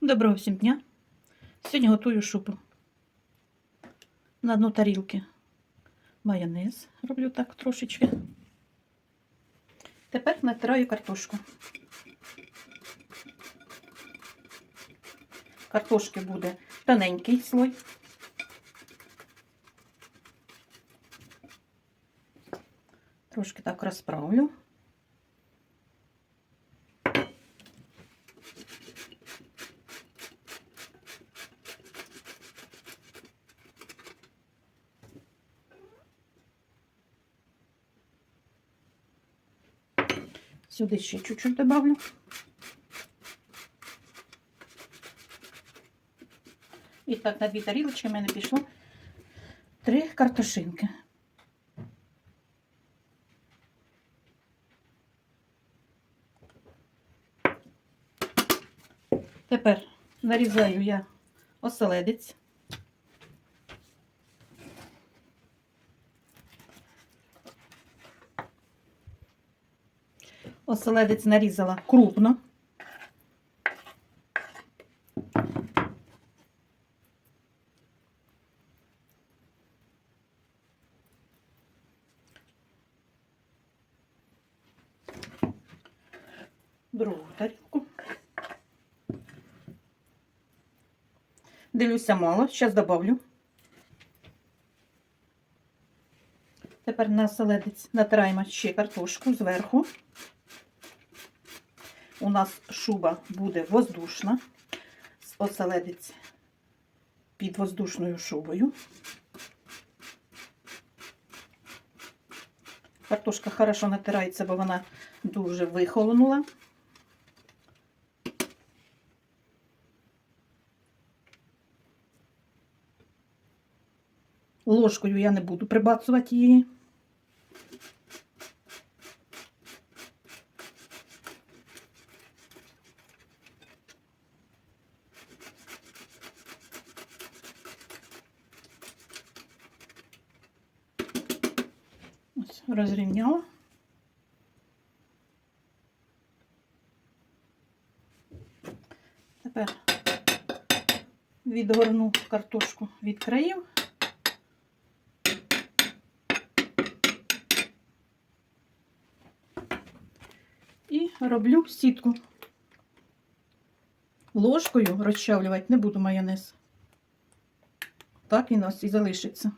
Доброго всім дня. Сьогодні готую шубу. На дно тарілки майонез роблю так трошечки. Тепер натираю картошку. Картошки буде тоненький слой. Трошки так розправлю. Сюди ще чуть-чуть добавлю. І так, на дві тарілочки в мене пішло три картошинки. Тепер нарізаю я оселедець. Оселедець нарізала крупно. Другу тарілку. Дивлюся мало, зараз добавлю. Тепер на оселедець натираємо ще картошку зверху. У нас шуба буде воздушна, оселедець під воздушною шубою. Картошка хорошо натирається, бо вона дуже вихолонула. Ложкою я не буду прибацувати її. Ось розрівняла. Тепер відгорну картошку від країв. І роблю сітку. Ложкою розчавлювати не буду майонез. Так він ось і залишиться.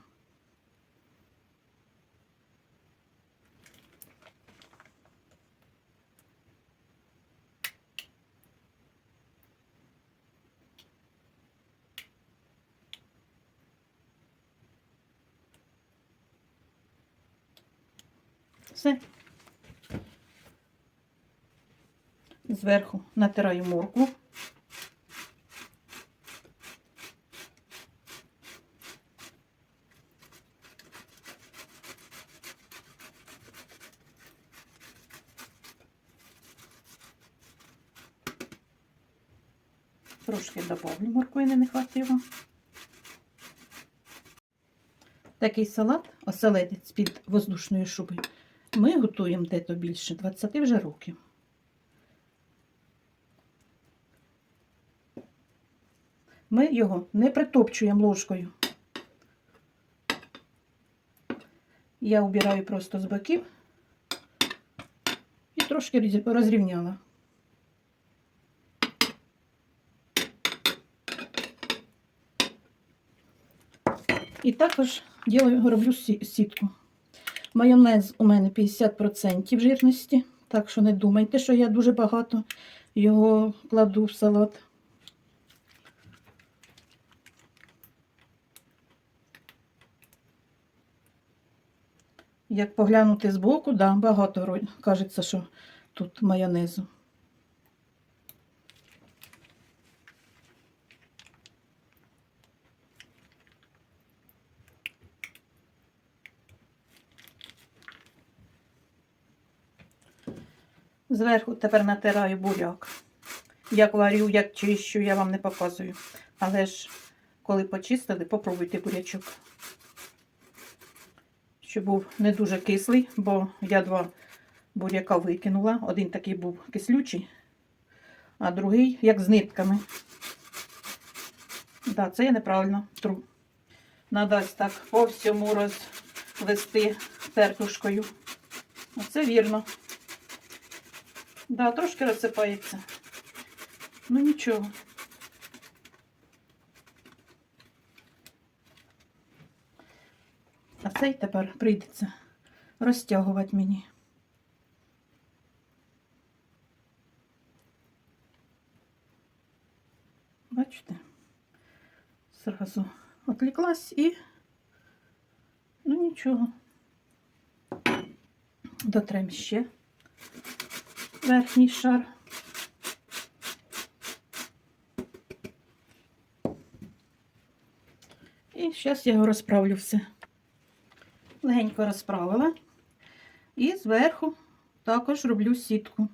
Все. Зверху натираю моркву. Трошки добавлю морквини не хватило. Такий салат, оселедець під воздушною шубою, ми готуємо дето більше 20 вже років. Ми його не притопчуємо ложкою. Я убираю просто з боків і трошки розрівняла. І також роблю сітку. Майонез у мене 50% жирності, так що не думайте, що я дуже багато його кладу в салат. Як поглянути збоку, да, багато роль, кажеться, що тут майонезу. Зверху тепер натираю буряк. Як варю, як чищу, я вам не показую. Але ж, коли почистили, попробуйте бурячок. Щоб був не дуже кислий, бо я два буряка викинула. Один такий був кислючий, а другий як з нитками. Да, це я неправильно тру. Надо ось так по всьому розвести тертушкою. Оце вірно. Да, трошки розсипається. Ну нічого. А цей тепер прийдеться розтягувати мені. Бачите? Зразу відвлеклась і ну нічого. Дотрем ще верхній шар. І зараз я його розправлю все. Легенько розправила. І зверху також роблю сітку.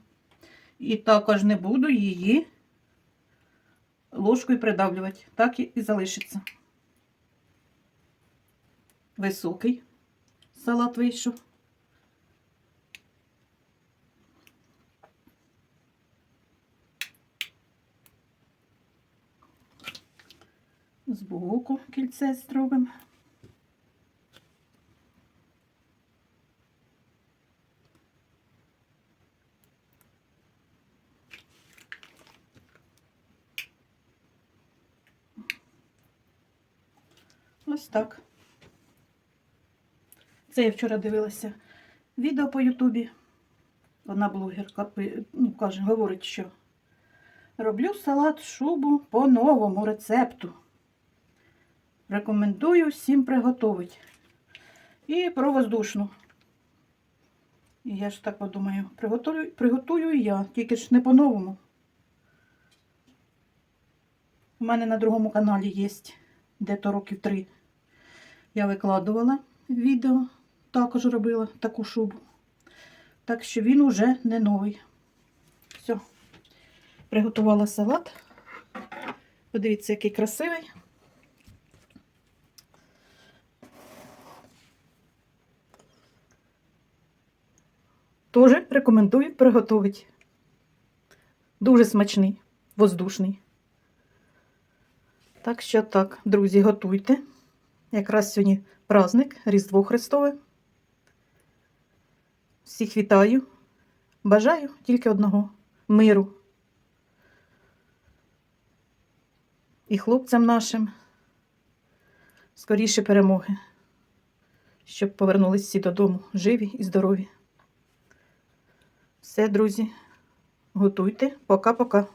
І також не буду її ложкою придавлювати. Так і залишиться. Високий салат вийшов. Збоку кільце зробимо. Ось так. Це я вчора дивилася відео по Ютубі. Одна блогерка ну, каже, говорить, що роблю салат шубу по новому рецепту. Рекомендую всім приготувати. І про воздушну. І я ж так подумаю, приготую, приготую я, тільки ж не по-новому. У мене на другому каналі є де-то років три. Я викладувала відео, також робила таку шубу. Так що він уже не новий. Все, приготувала салат. Подивіться, який красивий. Тоже рекомендую приготувати. Дуже смачний, воздушний. Так що так, друзі, готуйте. Якраз сьогодні праздник Різдво Христове. Всіх вітаю. Бажаю тільки одного миру. І хлопцям нашим скоріше перемоги, щоб повернулись всі додому живі і здорові. Все, друзі, готуйте. Пока-пока.